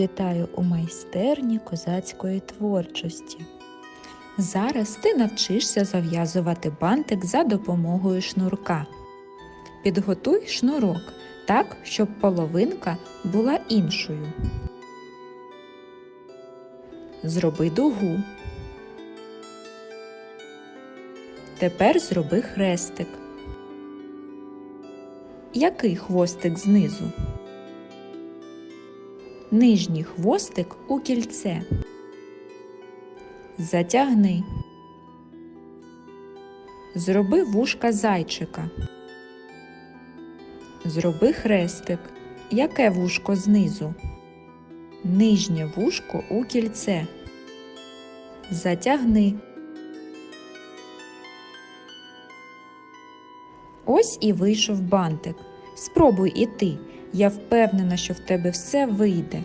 Вітаю у майстерні козацької творчості. Зараз ти навчишся зав'язувати бантик за допомогою шнурка. Підготуй шнурок так, щоб половинка була іншою. Зроби дугу. Тепер зроби хрестик. Який хвостик знизу? Нижній хвостик у кільце. Затягни. Зроби вушка зайчика. Зроби хрестик. Яке вушко знизу? Нижнє вушко у кільце. Затягни. Ось і вийшов бантик. Спробуй і ти. Я впевнена, що в тебе все вийде.